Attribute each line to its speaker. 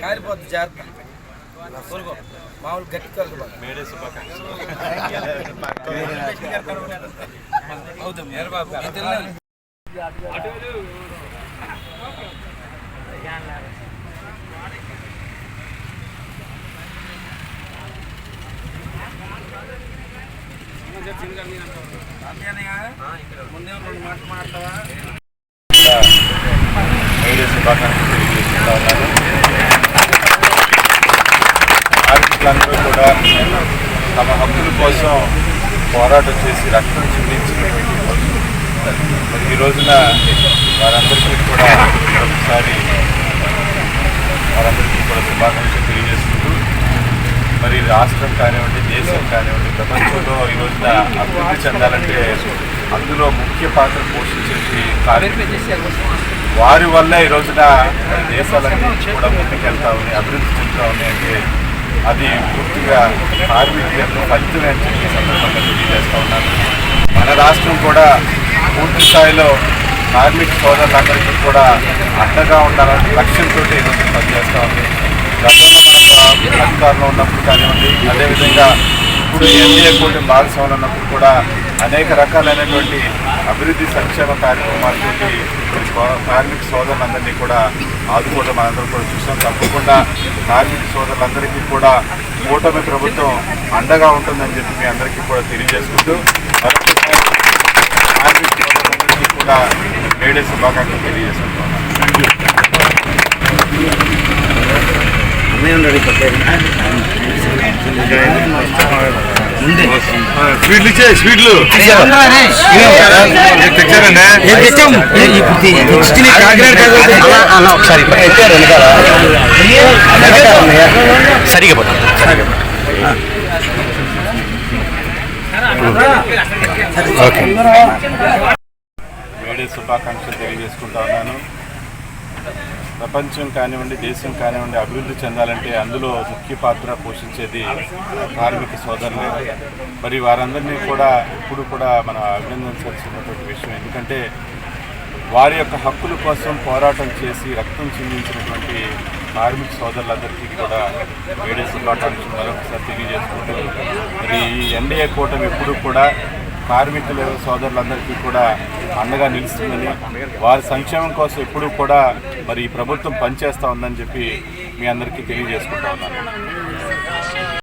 Speaker 1: కారిపోద్ది జాగ్రత్త ఊరుకో. మామూలు గట్టి కలుగు అవుతాం ఏరు బాబు నేను తిన్నాను. అంతేనయ్యా? ముందే రెండు మాటలు మాట్లాడవా
Speaker 2: మేడే శుభాకాంక్షలు తెలియజేసుకుంటా ఉన్నాను ప్రజలందరూ కూడా తమ హక్కుల కోసం పోరాటం చేసి రక్తం చిందించినటువంటి మరి ఈ రోజున వారందరికీ కూడా ఒకసారి వారందరికీ కూడా శుభాకాంక్షలు తెలియజేసుకుంటూ మరి రాష్ట్రం కానివ్వండి దేశం కానివ్వండి ప్రపంచంలో ఈ రోజున అభివృద్ధి చెందాలంటే అందులో ముఖ్య పాత్ర పోషించేసి వారి వల్ల ఈ రోజున దేశాలన్నీ కూడా ముందుకెళ్తా ఉన్నాయి అభివృద్ధి చెందుతా ఉన్నాయి అంటే అది పూర్తిగా కార్మికులకు యొక్క ఫలితమే అని చెప్పి సందర్భంగా తెలియజేస్తూ ఉన్నాను. మన రాష్ట్రం కూడా పూర్తి స్థాయిలో కార్మిక సోదరులందరికీ కూడా అండగా ఉండాలనే లక్ష్యంతో ఈరోజు పనిచేస్తూ ఉంది. గతంలో మనకు అధికారంలో ఉన్నప్పుడు కానివ్వండి అదేవిధంగా ఇప్పుడు ఎన్డీఏ కూటమి భాగస్వాములు ఉన్నప్పుడు కూడా అనేక రకాలైనటువంటి అభివృద్ధి సంక్షేమ కార్యక్రమాలతోటి కార్మిక సోదరులందరినీ కూడా ఆదుకోవడం మనందరం కూడా చూసాం. తప్పకుండా కార్మిక సోదరులందరికీ కూడా కూటమి ప్రభుత్వం అండగా ఉంటుందని చెప్పి మీ అందరికీ కూడా తెలియజేసుకుంటూ కార్మిక సోదరులందరికీ కూడా మేడే శుభాకాంక్షలు తెలియజేసుకుంటున్నాను స్వీట్లు ఇచ్చే స్వీట్లు. తెచ్చారండి?
Speaker 3: సరిగా పోతాం
Speaker 2: శుభాకాంక్షలు తెలియజేసుకుంటా ఉన్నాను. ప్రపంచం కానివ్వండి దేశం కానివ్వండి అభివృద్ధి చెందాలంటే అందులో ముఖ్య పాత్ర పోషించేది కార్మిక సోదరులే. మరి వారందరినీ కూడా ఎప్పుడు కూడా మనం అభినందించాల్సినటువంటి విషయం ఎందుకంటే వారి యొక్క హక్కుల కోసం పోరాటం చేసి రక్తం చిందించినటువంటి కార్మిక సోదరులందరికీ కూడా మేడే శుభాకాంక్షలు మరొకసారి తెలియజేసుకుంటూ మరి ఈ ఎన్డీఏ కూటమి ఎప్పుడు కూడా కార్మికుల సోదరులందరికీ కూడా అండగా నిలుస్తుందని వారి సంక్షేమం కోసం ఎప్పుడూ కూడా మరి ప్రభుత్వం పనిచేస్తూ ఉందని చెప్పి మీ అందరికీ తెలియజేసుకుంటా ఉన్నాను.